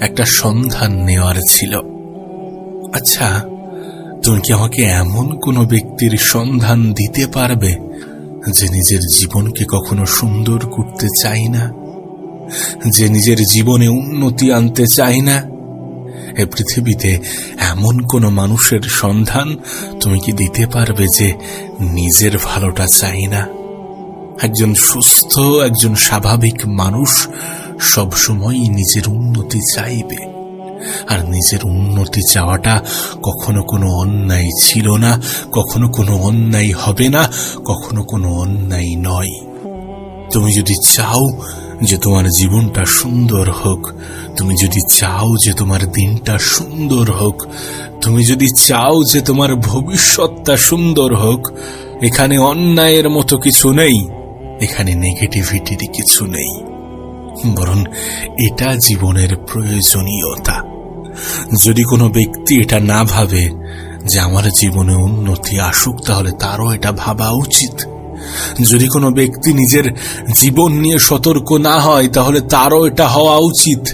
একটা সন্ধান নেওয়ার ছিল। আচ্ছা তুমি কি আমাকে এমন কোনো ব্যক্তির সন্ধান দিতে পারবে যে নিজের জীবনকে কখনো সুন্দর করতে চাই না? যে নিজের জীবনে উন্নতি আনতে চায় না? এ পৃথিবীতে এমন কোন মানুষের সন্ধান তুমি কি দিতে পারবে যে নিজের ভালোটা চাই না? একজন সুস্থ, একজন স্বাভাবিক মানুষ সবসময়ই নিজের উন্নতি চাইবে। আর নিজের উন্নতি চাওয়াটা কখনো কোনো অন্যায় ছিল না, কখনো কোনো অন্যায় হবে না, কখনো কোনো অন্যায় নয়। তুমি যদি চাও যে তোমার জীবনটা সুন্দর হোক, তুমি যদি চাও যে তোমার দিনটা সুন্দর হোক, তুমি যদি চাও যে তোমার ভবিষ্যৎটা সুন্দর হোক, এখানে অন্যায়ের মতো কিছু নেই, এখানে নেগেটিভিটির কিছু নেই। বরং এটা জীবনের প্রয়োজনীয়তা। যদি কোনো ব্যক্তি এটা না ভাবে যে আমার জীবনে উন্নতি আসুক, তাহলে তারও এটা ভাবা উচিত। যদি কোনো ব্যক্তি নিজের জীবন নিয়ে সতর্ক না হয়, তাহলে তারও এটা হওয়া উচিত।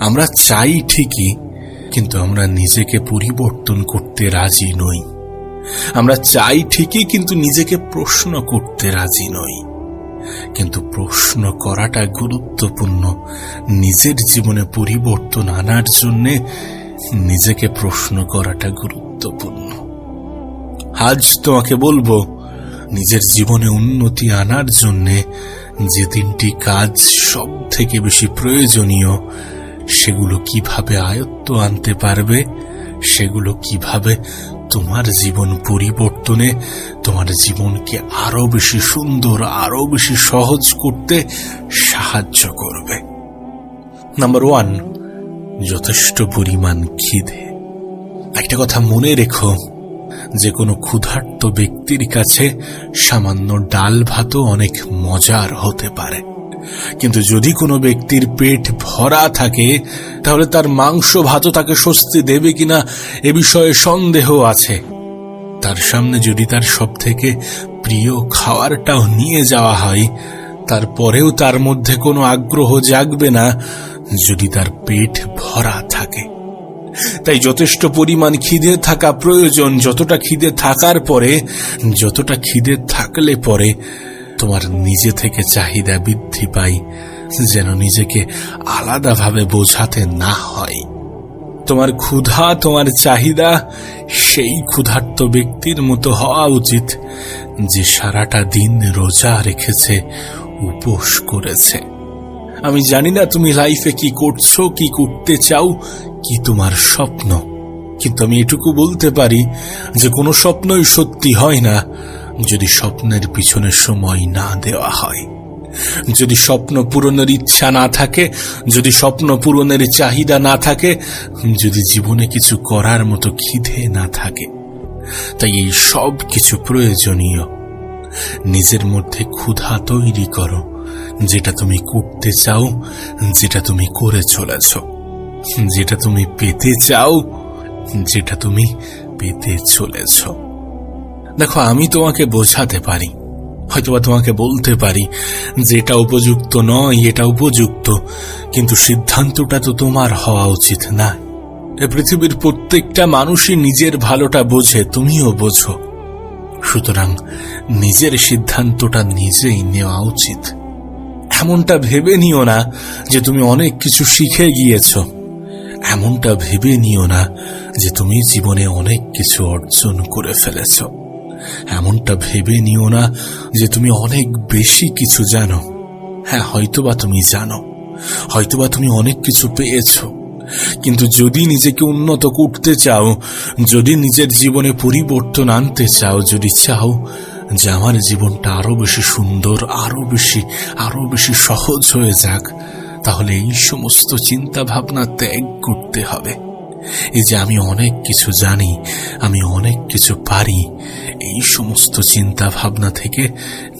আমরা চাই ঠিকই, কিন্তু আমরা নিজেকে পরিবর্তন করতে রাজি নই। আমরা চাই ঠিকই, কিন্তু নিজেকে প্রশ্ন করতে রাজি নই। কিন্তু প্রশ্ন করাটা গুরুত্বপূর্ণ। নিজের জীবনে পরিবর্তন আনার জন্যে নিজেকে প্রশ্ন করাটা গুরুত্বপূর্ণ। আজ তোমাকে বলব, নিজের জীবনে উন্নতি আনার জন্যে যে তিনটি কাজ সব থেকে বেশি প্রয়োজনীয়, সেগুলো কীভাবে আয়ত্ত আনতে পারবে, সেগুলো কীভাবে তোমার জীবন পরিবর্তনে, তোমার জীবনকে আরও বেশি সুন্দর, আরও বেশি সহজ করতে সাহায্য করবে। নাম্বার ওয়ান যথেষ্ট পরিমাণ খিদে। একটা কথা মনে রেখো, যে কোনো ক্ষুধার্ত ব্যক্তির কাছে সামান্য ডাল ভাতও অনেক মজার হতে পারে। কিন্তু যদি কোনো ব্যক্তির পেট ভরা থাকে, তাহলে তার মাংস ভাতও তাকে স্বস্তি দেবে কিনা এ বিষয়ে সন্দেহ আছে। তার সামনে যদি তার সব থেকে প্রিয় খাওয়ারটাও নিয়ে যাওয়া হয়, তারপরেও তার মধ্যে কোনো আগ্রহ জাগবে না যদি তার পেট ভরা থাকে। তাই যথেষ্ট পরিমাণ খিদে থাকা প্রয়োজন, যতটা খিদে থাকার পরে, যতটা খিদে থাকলে পরে তোমার নিজে থেকে চাহিদা বৃদ্ধি পায় যেন নিজেকে আলাদাভাবে বোঝাতে না হয়। তোমার ক্ষুধা, তোমার চাহিদা, সেই ক্ষুধার্ত ব্যক্তির মতো হওয়া উচিত, যে সারাটা দিন রোজা রেখেছে, উপোস করেছে। আমি জানি না তুমি লাইফে কি করছ, কি করতে চাও, কি তোমার স্বপ্ন। কিন্তু আমি এটুকু বলতে পারি যে কোনো স্বপ্নই সত্যি হয় না। যদি স্বপ্নের পিছনে সময় না দেওয়া হয়, যদি স্বপ্ন পূরণের ইচ্ছা না থাকে, যদি স্বপ্ন পূরণের চাহিদা না থাকে, যদি জীবনে কিছু করার মতো খিদে না থাকে, তাই এই সব কিছু প্রয়োজনীয়। নিজের মধ্যে ক্ষুধা তৈরি করো, যেটা তুমি করতে চাও, যেটা তুমি করে চলেছ। যেটা তুমি পেতে চাও, যেটা তুমি পেতে চলেছ। দেখো, আমি তোমাকে বোঝাতে পারি। হয়তোবা তোমাকে বলতে পারি যে এটা উপযুক্ত নয়, এটা উপযুক্ত, কিন্তু সিদ্ধান্তটা তো তোমার হওয়া উচিত না। এ পৃথিবীর প্রত্যেকটা মানুষই নিজের ভালোটা বোঝে, তুমিও বোঝো। সুতরাং নিজের সিদ্ধান্তটা নিজেই নেওয়া উচিত। এমনটা ভেবে নিও না যে তুমি অনেক কিছু শিখে গিয়েছ। এমনটা ভেবে নিও না যে তুমি জীবনে অনেক কিছু অর্জন করে ফেলেছ। এমনটা ভেবে নিও না যে তুমি অনেক বেশি কিছু জানো। হ্যাঁ হয়তোবা তুমি জানো। হয়তোবা তুমি অনেক কিছু পেয়েছ। কিন্তু যদি নিজেকে উন্নত করতে চাও, যদি নিজের জীবনে পরিবর্তন আনতে চাও, যদি চাও যে আমার জীবনটা আরও বেশি সুন্দর, আরও বেশি আরও বেশি সহজ হয়ে যাক, তাহলে এই সমস্ত চিন্তা ভাবনা ত্যাগ করতে হবে। এই যে আমি অনেক কিছু জানি, আমি অনেক কিছু পারি, এই সমস্ত চিন্তা ভাবনা থেকে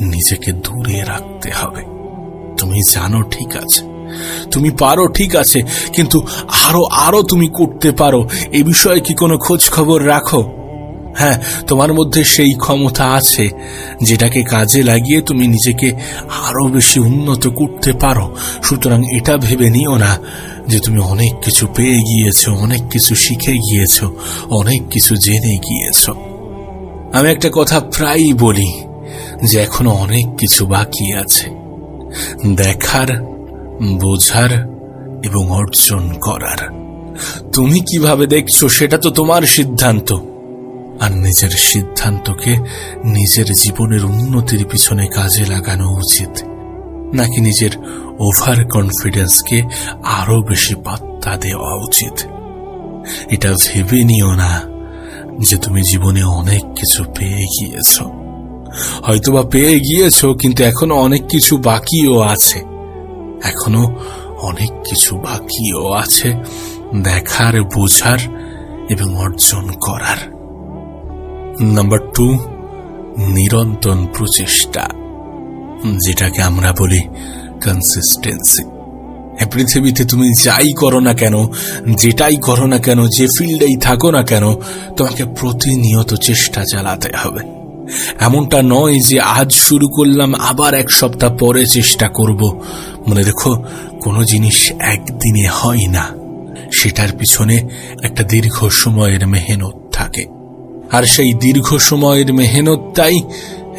নিজেকে দূরে রাখতে হবে। তুমি জানো ঠিক আছে, তুমি পারো ঠিক আছে, কিন্তু আরও আরও তুমি করতে পারো, এ বিষয়ে কি কোনো খোঁজ খবর রাখো? হ্যাঁ তোমার মধ্যে সেই ক্ষমতা আছে, যেটাকে কাজে লাগিয়ে তুমি নিজেকে আরও বেশি উন্নত করতে পারো। সুতরাং এটা ভেবে নিও না যে তুমি অনেক কিছু পেয়ে গিয়েছো, অনেক কিছু শিখে গিয়েছো, অনেক কিছু জেনে গিয়েছো। আমি একটা কথা প্রায়ই বলি যে এখনও অনেক কিছু বাকি আছে। দেখার, বোঝার এবং অর্জন করার। তুমি কীভাবে দেখছ সেটা তো তোমার সিদ্ধান্ত। আর নিজের সিদ্ধান্তকে নিজের জীবনের উন্নতির পিছনে কাজে লাগানো উচিত, নাকি নিজের ওভার কনফিডেন্সকে আরও বেশি পাত্তা দেওয়া উচিত? এটা ভেবে নিও না যে তুমি জীবনে অনেক কিছু পেয়ে গিয়েছো। হয়তোবা পেয়ে গিয়েছো, কিন্তু এখনও অনেক কিছু বাকিও আছে। এখনও অনেক কিছু বাকিও আছে দেখার, বোঝার এবং অর্জন করার। নাম্বার টু নিরন্তন প্রচেষ্টা যেটাকে আমরা বলি কনসিস্টেন্সি পৃথিবীতে তুমি যাই করো না কেন, যেটাই করো না কেন, যে ফিল্ডেই থাকো না কেন, তোমাকে প্রতিনিয়ত চেষ্টা চালাতে হবে। এমনটা নয় যে আজ শুরু করলাম, আবার এক সপ্তাহ পরে চেষ্টা করব। মনে রেখো, কোনো জিনিস একদিনে হয় না, সেটার পিছনে একটা দীর্ঘ সময়ের মেহনত থাকে। আর সেই দীর্ঘ সময়ের মেহনতটাই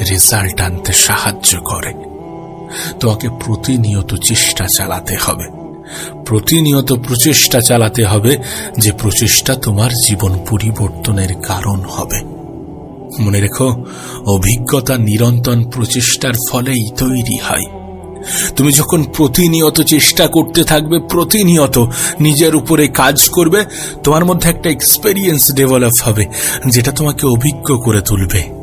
রেজাল্ট আনতে সাহায্য করে। তোমাকে প্রতিনিয়ত চেষ্টা চালাতে হবে। প্রতিনিয়ত প্রচেষ্টা চালাতে হবে যে প্রচেষ্টা তোমার জীবন পরিবর্তনের কারণ হবে। মনে রেখো, অভিজ্ঞতা নিরন্তর প্রচেষ্টার ফলেই তৈরি হয়। তুমি যখন প্রতিনিয়ত চেষ্টা করতে থাকবে, প্রতিনিয়ত নিজের উপরে কাজ করবে, তোমার মধ্যে একটা এক্সপেরিয়েন্স ডেভেলপ হবে, যেটা তোমাকে অভিজ্ঞ করে তুলবে।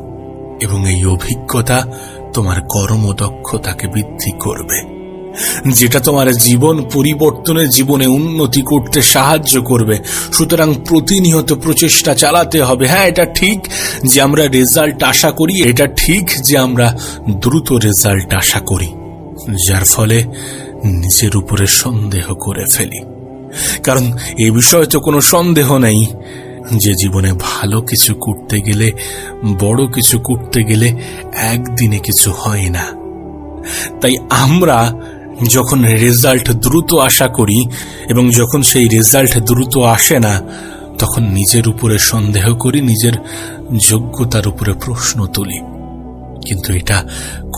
এবং এই অভিজ্ঞতা তোমার কর্মদক্ষতাকে বৃদ্ধি করবে। যেটা তোমার জীবন পরিবর্তনে জীবনে উন্নতি করতে সাহায্য করবে। সুতরাং প্রতিনিয়ত প্রচেষ্টা চালাতে হবে। হ্যাঁ এটা ঠিক যে আমরা রেজাল্ট আশা করি, এটা ঠিক যে আমরা দ্রুত রেজাল্ট আশা করি। যার ফলে নিজের উপরে সন্দেহ করে ফেলি। কারণ এ বিষয়ে তো কোনো সন্দেহ নেই যে জীবনে ভালো কিছু করতে গেলে, বড় কিছু করতে গেলে একদিনে কিছু হয় না। তাই আমরা যখন রেজাল্ট দ্রুত আশা করি এবং যখন সেই রেজাল্ট দ্রুত আসে না, তখন নিজের উপরে সন্দেহ করি, নিজের যোগ্যতার উপরে প্রশ্ন তুলি। কিন্তু এটা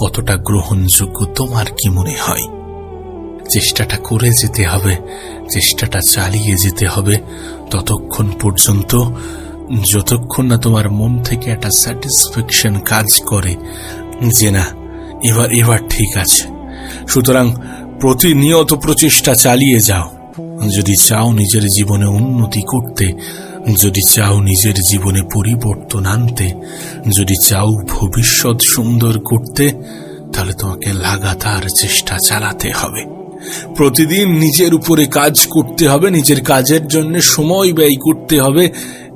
কতটা গ্রহণযোগ্য তোমার কি মনে হয়? চেষ্টাটা করে যেতে হবে, চেষ্টাটা চালিয়ে যেতে হবে ততক্ষণ পর্যন্ত। যতক্ষণ না তোমার মন থেকে একটা স্যাটিসফ্যাকশন কাজ করে, যে না, এবার এবার ঠিক আছে। সুতরাং প্রতিনিয়ত প্রচেষ্টা চালিয়ে যাও। যদি চাও নিজের জীবনে উন্নতি করতে যদি চাও নিজের জীবনে পরিবর্তন আনতে, যদি চাও ভবিষ্যৎ সুন্দর করতে, তাহলে তোমাকে লাগাতার চেষ্টা চালাতে হবে। প্রতিদিন নিজের উপরে কাজ করতে হবে, নিজের কাজের জন্য সময় ব্যয় করতে হবে,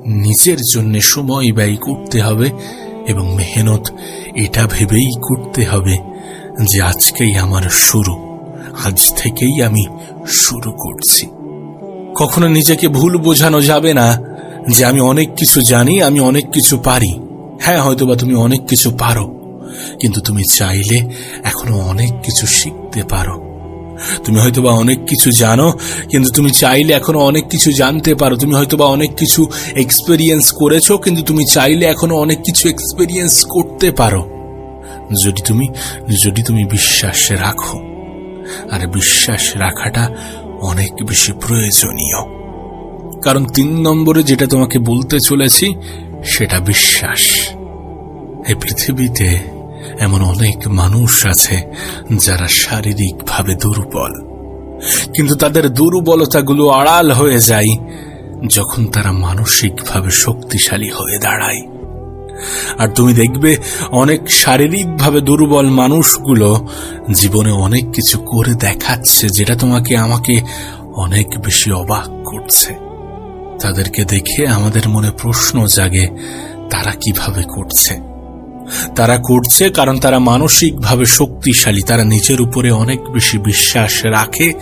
নিজের জন্য সময় ব্যয় করতে হবে এবং মেহনত এটা ভেবেই করতে হবে যে আজকেই আমার শুরু, আজ থেকেই আমি শুরু করছি। কখনো নিজেকে ভুল বোঝানো যাবে না। যে আমি অনেক কিছু জানি, আমি অনেক কিছু পারি। হ্যাঁ হয়তোবা তুমি অনেক কিছু পারো, কিন্তু তুমি চাইলে এখনও অনেক কিছু শিখতে পারো। তুমি হয়তোবা অনেক কিছু জানো, কিন্তু তুমি চাইলে এখনও অনেক কিছু জানতে পারো। তুমি হয়তোবা অনেক কিছু এক্সপেরিয়েন্স করেছ, কিন্তু তুমি চাইলে এখনও অনেক কিছু এক্সপেরিয়েন্স করতে পারো। যদি তুমি যদি তুমি বিশ্বাস রাখো, আর বিশ্বাস রাখাটা অনেক বেশি প্রয়োজনীয়। কারণ তিন নম্বরে যেটা তোমাকে বলতে চলেছি, সেটা বিশ্বাস। এই পৃথিবীতে এমন অনেক মানুষ আছে যারা শারীরিকভাবে দুর্বল। কিন্তু তাদের দুর্বলতাগুলো আড়াল হয়ে যায় যখন তারা মানসিকভাবে শক্তিশালী হয়ে দাঁড়ায়। আর তুমি দেখবে অনেক শারীরিকভাবে দুর্বল মানুষগুলো জীবনে অনেক কিছু করে দেখাচ্ছে, যেটা তোমাকে, আমাকে অনেক বেশি অবাক করছে। তাদেরকে দেখে আমাদের মনে প্রশ্ন জাগে, তারা কীভাবে করছে? তারা করছে কারণ তারা মানসিকভাবে শক্তিশালী, তারা নিজের উপরে অনেক বেশি বিশ্বাস রাখে,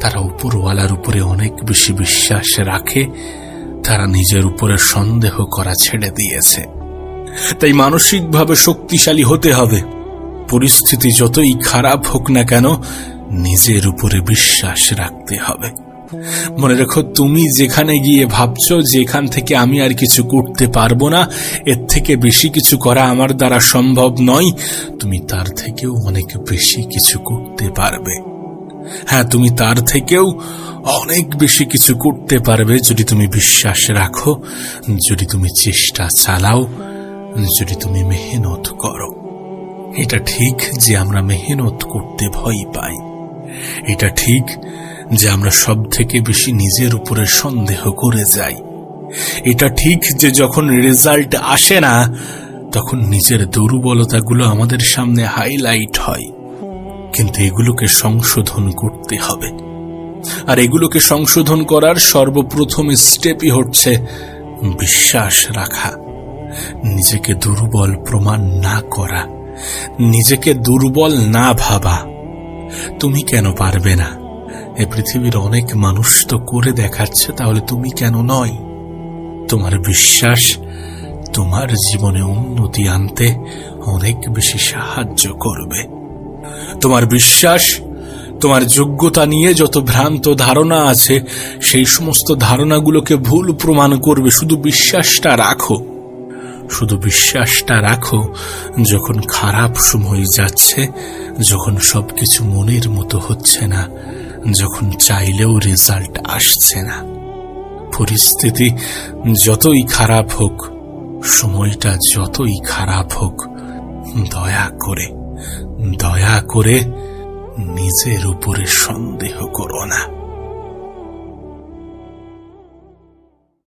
তারা উপরওয়ালার উপরে অনেক বেশি বিশ্বাস রাখে, তারা নিজের উপরে সন্দেহ করা ছেড়ে দিয়েছে। তাই মানসিকভাবে শক্তিশালী হতে হবে। পরিস্থিতি যতই খারাপ হোক না কেন, নিজের উপরে বিশ্বাস রাখতে হবে। মনে রেখো, তুমি যেখানে গিয়ে ভাবছ যে এখান থেকে আমি আর কিছু করতে পারব না, এর থেকে বেশি কিছু করা আমার দ্বারা সম্ভব নয়। তুমি তার থেকেও অনেক বেশি কিছু করতে পারবে। হ্যাঁ তুমি তার থেকেও অনেক বেশি কিছু করতে পারবে যদি তুমি বিশ্বাস রাখো, যদি তুমি চেষ্টা চালাও, যদি তুমি মেহনত করো। এটা ঠিক যে আমরা মেহনত করতে ভয় পাই। এটা ঠিক যে আমরা সব থেকে বেশি নিজের উপরে সন্দেহ করে যাই। এটা ঠিক যে যখন রেজাল্ট আসে না, তখন নিজের দুর্বলতাগুলো আমাদের সামনে হাইলাইট হয়। কিন্তু এগুলোকে সংশোধন করতে হবে। আর এগুলোকে সংশোধন করার সর্বপ্রথম স্টেপই হচ্ছে বিশ্বাস রাখা। নিজেকে দুর্বল প্রমাণ না করা। নিজেকে দুর্বল না ভাবা। তুমি কেন পারবে না? এ পৃথিবীর অনেক মানুষ তো করে দেখাচ্ছে, তাহলে তুমি কেন নয়? তোমার বিশ্বাস তোমার জীবনে উন্নতি আনতে অনেক বেশি সাহায্য করবে। তোমার বিশ্বাস তোমার যোগ্যতা নিয়ে যত ভ্রান্ত ধারণা আছে, সেই সমস্ত ধারণাগুলোকে ভুল প্রমাণ করবে। শুধু বিশ্বাসটা রাখো। শুধু বিশ্বাসটা রাখো, যখন খারাপ সময় যাচ্ছে, যখন সবকিছু মনের মতো হচ্ছে না যখন চাইলেও রেজাল্ট আসছে না, পরিস্থিতি যতই খারাপ হোক, সময়টা যতই খারাপ হোক, দয়া করে দয়া করে নিজের উপরে সন্দেহ করো না।